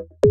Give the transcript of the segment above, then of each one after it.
thank you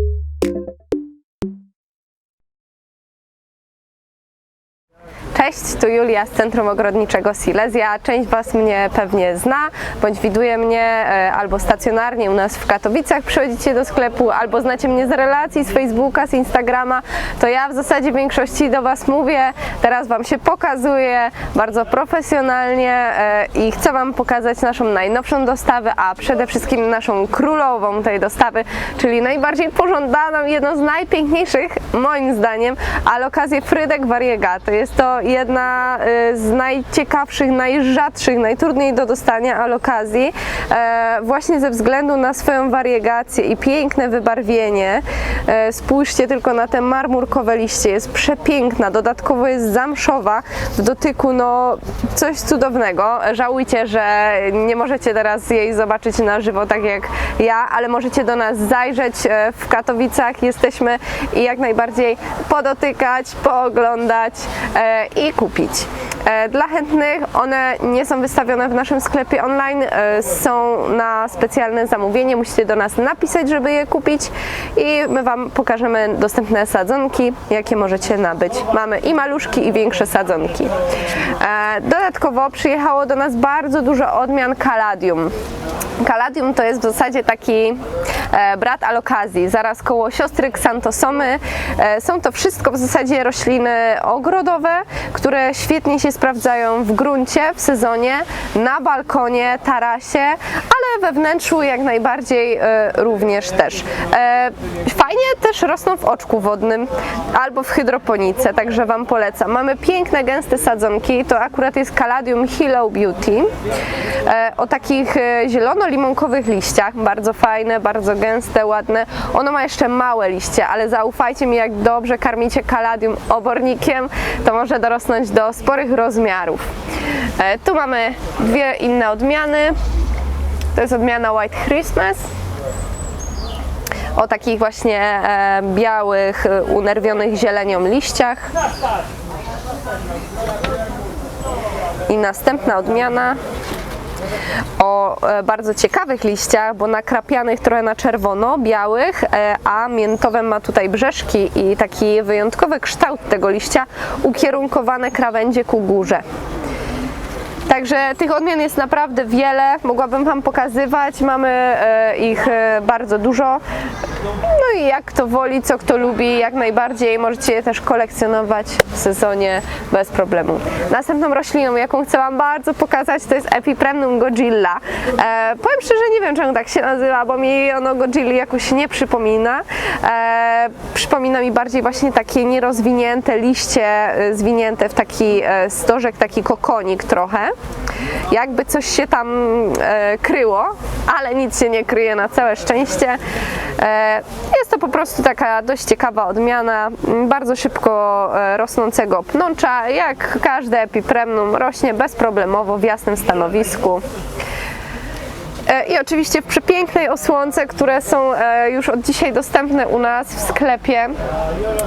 Cześć, tu Julia z Centrum Ogrodniczego Silesia. Część Was mnie pewnie zna, bądź widuje mnie e, albo stacjonarnie u nas w Katowicach, przychodzicie do sklepu, albo znacie mnie z relacji, z Facebooka, z Instagrama. To ja w zasadzie w większości do Was mówię, teraz Wam się pokazuję bardzo profesjonalnie e, i chcę Wam pokazać naszą najnowszą dostawę, a przede wszystkim naszą królową tej dostawy, czyli najbardziej pożądaną, jedną z najpiękniejszych, moim zdaniem, alokację Frydek Variegate. Jest to jedna y, z najciekawszych, najrzadszych, najtrudniej do dostania alokazji, e, właśnie ze względu na swoją wariegację i piękne wybarwienie. E, Spójrzcie tylko na te marmurkowe liście, jest przepiękna, dodatkowo jest zamszowa, w dotyku no coś cudownego. Żałujcie, że nie możecie teraz jej zobaczyć na żywo tak jak ja, ale możecie do nas zajrzeć e, w Katowicach, jesteśmy i jak najbardziej podotykać, pooglądać e, i kupić. E, Dla chętnych one nie są wystawione w naszym sklepie online, e, są na specjalne zamówienie. Musicie do nas napisać, żeby je kupić i my Wam pokażemy dostępne sadzonki, jakie możecie nabyć. Mamy i maluszki, i większe sadzonki. E, Dodatkowo przyjechało do nas bardzo dużo odmian kaladium. Kaladium to jest w zasadzie taki e, brat alokazji, zaraz koło siostry ksantosomy. E, są to wszystko w zasadzie rośliny ogrodowe, które świetnie się sprawdzają w gruncie, w sezonie, na balkonie, tarasie, ale we wnętrzu jak najbardziej e, również też. E, fajnie też rosną w oczku wodnym albo w hydroponice, także Wam polecam. Mamy piękne, gęste sadzonki, to akurat jest Caladium Hello Beauty e, o takich zielono-limonkowych liściach, bardzo fajne, bardzo gęste, ładne. Ono ma jeszcze małe liście, ale zaufajcie mi, jak dobrze karmicie kaladium obornikiem, to może dorosnąć do sporych rozmiarów. Tu mamy dwie inne odmiany. To jest odmiana White Christmas o takich właśnie e, białych, unerwionych zielenią liściach. I następna odmiana o e, bardzo ciekawych liściach, bo nakrapianych trochę na czerwono, białych, e, a miętowe ma tutaj brzeszki i taki wyjątkowy kształt tego liścia, ukierunkowane krawędzie ku górze. Także tych odmian jest naprawdę wiele, mogłabym Wam pokazywać, mamy e, ich e, bardzo dużo. No i jak kto woli, co kto lubi, jak najbardziej możecie je też kolekcjonować w sezonie bez problemu. Następną rośliną, jaką chcę Wam bardzo pokazać, to jest Epipremnum Godzilla. E, powiem szczerze, nie wiem czemu tak się nazywa, bo mi ono Godzilli jakoś nie przypomina. E, przypomina mi bardziej właśnie takie nierozwinięte liście, e, zwinięte w taki stożek, taki kokonik trochę. Jakby coś się tam e, kryło, ale nic się nie kryje na całe szczęście. E, jest to po prostu taka dość ciekawa odmiana, bardzo szybko e, rosnącego pnącza. Jak każde epipremnum rośnie bezproblemowo w jasnym stanowisku. E, I oczywiście w przepięknej osłonce, które są e, już od dzisiaj dostępne u nas w sklepie.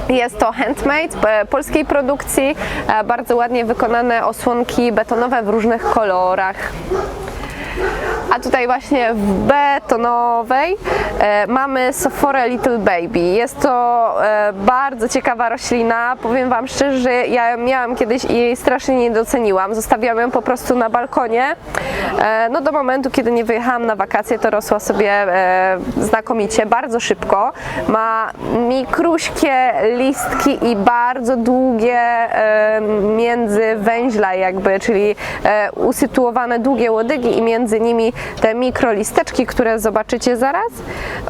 Jest to handmade, e, polskiej produkcji, bardzo ładnie wykonane osłonki betonowe w różnych kolorach. A tutaj właśnie w betonowej e, mamy Sophora Little Baby. Jest to e, bardzo ciekawa roślina. Powiem Wam szczerze, że ja miałam kiedyś i jej strasznie nie doceniłam. Zostawiłam ją po prostu na balkonie. E, no do momentu, kiedy nie wyjechałam na wakacje, to rosła sobie e, znakomicie, bardzo szybko. Ma mikruśkie listki i bardzo długie e, międzywęźla jakby, czyli e, usytuowane długie łodygi i między nimi te mikrolisteczki, które zobaczycie zaraz.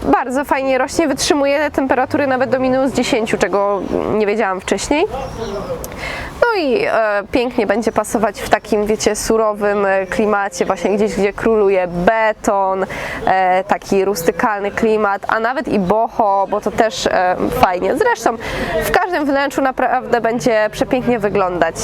Bardzo fajnie rośnie, wytrzymuje temperatury nawet do minus 10, czego nie wiedziałam wcześniej. No i e, pięknie będzie pasować w takim, wiecie, surowym e, klimacie, właśnie gdzieś, gdzie króluje beton, e, taki rustykalny klimat, a nawet i boho, bo to też e, fajnie. Zresztą w każdym wnętrzu naprawdę będzie przepięknie wyglądać.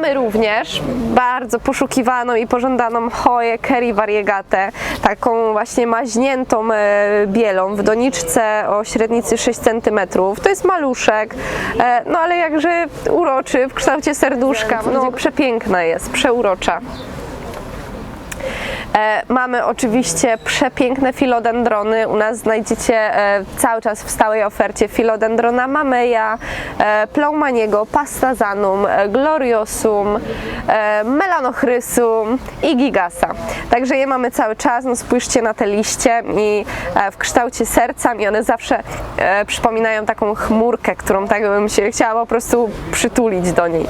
Mamy również bardzo poszukiwaną i pożądaną choję Kerry variegate, taką właśnie maźniętą e, bielą w doniczce o średnicy 6 cm. To jest maluszek, e, no ale jakże uroczy w kształcie serduszka. No przepiękna jest, przeurocza. E, mamy oczywiście przepiękne filodendrony. U nas znajdziecie e, cały czas w stałej ofercie filodendrona mameja, e, pleumaniego, pastazanum, gloriosum, melanochrysum i gigasa. Także je mamy cały czas. No spójrzcie na te liście i w kształcie serca i one zawsze przypominają taką chmurkę, którą tak bym się chciała po prostu przytulić do niej.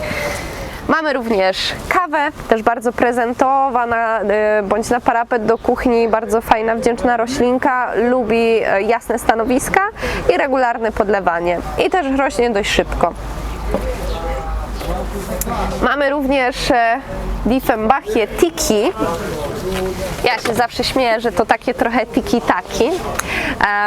Mamy również kawę, też bardzo prezentowa na, y, bądź na parapet do kuchni, bardzo fajna, wdzięczna roślinka, lubi y, jasne stanowiska i regularne podlewanie i też rośnie dość szybko. Mamy również e, Diefenbachie tiki. Ja się zawsze śmieję, że to takie trochę tiki-taki.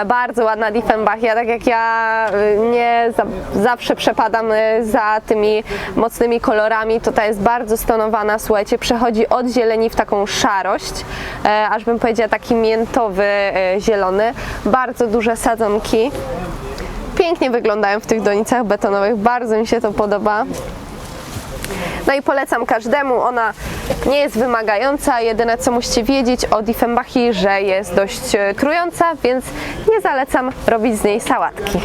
E, bardzo ładna Diefenbachia, tak jak ja y, nie za, zawsze przepadam y, za tymi mocnymi kolorami, to ta jest bardzo stonowana, słuchajcie, przechodzi od zieleni w taką szarość, e, aż bym powiedziała taki miętowy, e, zielony. Bardzo duże sadzonki. Pięknie wyglądają w tych donicach betonowych, bardzo mi się to podoba. No i polecam każdemu, ona nie jest wymagająca, jedyne co musicie wiedzieć o Diefenbachi, że jest dość e, trująca, więc nie zalecam robić z niej sałatki.